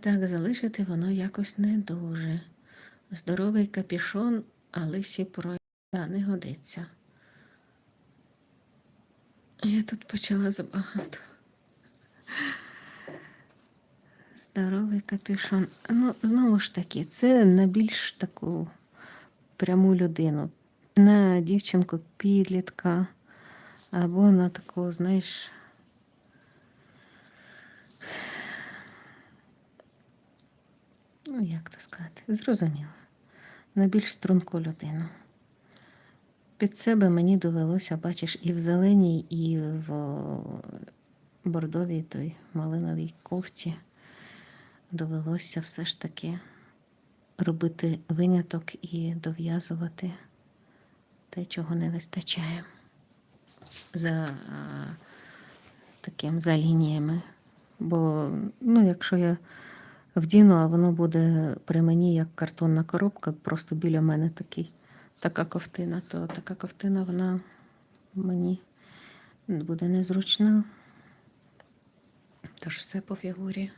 так залишити воно якось не дуже. Здоровий капішон, а лисі не годиться. Я тут почала забагато. Здоровий капюшон. Ну, знову ж таки, це на більш таку пряму людину. На дівчинку підлітка, або на таку, знаєш. Ну, як то сказати, зрозуміло. На більш струнку людину. Під себе мені довелося, бачиш, і в зеленій, і в бордовій той малиновій кофті довелося все ж таки робити виняток і дов'язувати те, чого не вистачає. За а, таким за лініями. Бо, ну, якщо я вдіну, а воно буде при мені як картонна коробка, просто біля мене такий, така ковтина, то така ковтина, вона мені буде незручна. Тож все по фігурі.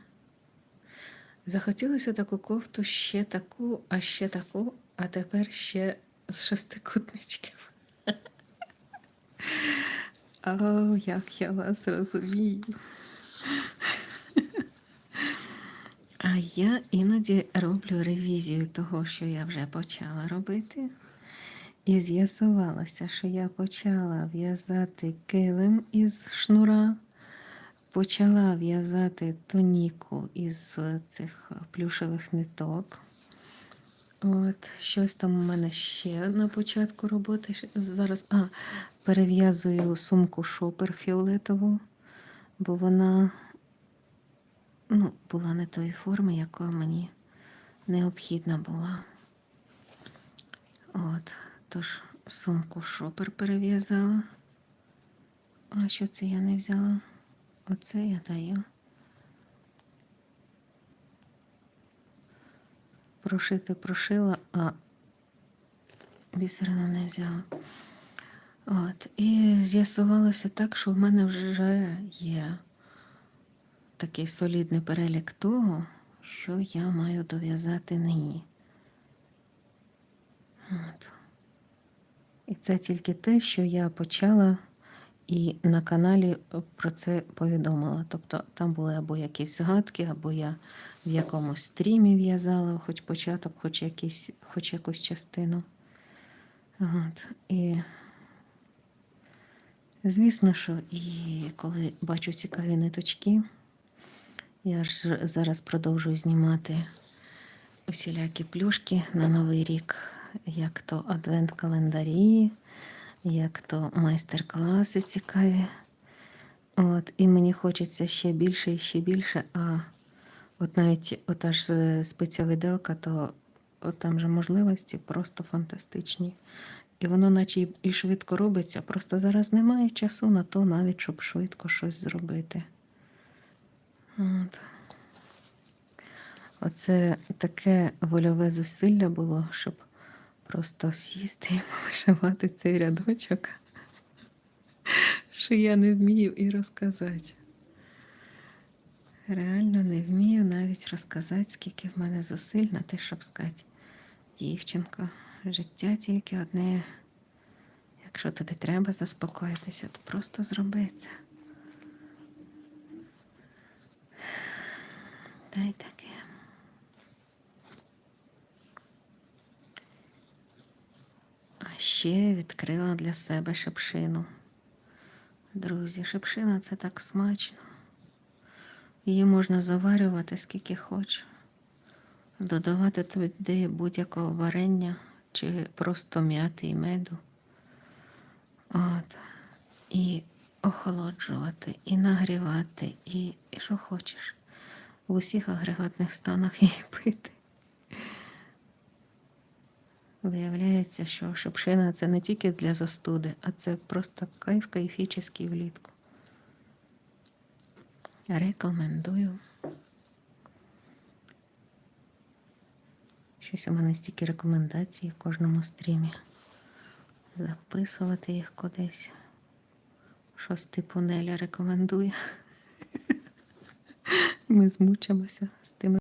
Захотілося таку кофту, ще таку, а ще таку, а тепер ще з шестикутничків. О, як я вас розумію. А я іноді роблю ревізію того, що я вже почала робити. І з'ясувалося, що я почала в'язати килим із шнура, почала в'язати тоніку із цих плюшевих ниток. От, щось там у мене ще на початку роботи. Зараз а, перев'язую сумку шопер фіолетову, бо вона ну, була не тої форми, яка мені необхідна була. От, тож сумку шопер перев'язала. А що це я не взяла? Оце я даю. Прошити прошила, а бісерину не взяла. От. І з'ясувалося так, що в мене вже є такий солідний перелік того, що я маю дов'язати нині. От. І це тільки те, що я почала і на каналі про це повідомила. Тобто там були або якісь згадки, або я в якомусь стрімі в'язала, хоч початок, хоч, якийсь, хоч якусь частину. От. І звісно, що і коли бачу цікаві ниточки, я ж зараз продовжую знімати усілякі плюшки на Новий рік, як то адвент-календарі, як то майстер-класи цікаві. От, і мені хочеться ще більше і ще більше, а от навіть ота ж е, спецявиделка, то от там же можливості просто фантастичні. І воно наче і швидко робиться, просто зараз немає часу на то, навіть щоб швидко щось зробити. От. Оце таке вольове зусилля було, щоб просто сісти і вишивати цей рядочок, що я не вмію і розказати. Реально не вмію навіть розказати, скільки в мене зусиль на те, щоб сказати, дівчинко, життя тільки одне. Якщо тобі треба заспокоїтися, то просто зроби це. Та таке. А ще відкрила для себе шепшину. Друзі, шепшина це так смачно. Її можна заварювати скільки хочеш, додавати туди будь-якого варення чи просто м'яти і меду. От. І охолоджувати, і нагрівати, і, і що хочеш. В усіх агрегатних станах її пити. Виявляється, що шипшина це не тільки для застуди, а це просто кайф кайфічний влітку. Рекомендую. Щось у мене стільки рекомендацій в кожному стрімі. Записувати їх кудись. Щось типу Неля рекомендує. Ми змучимося з тими.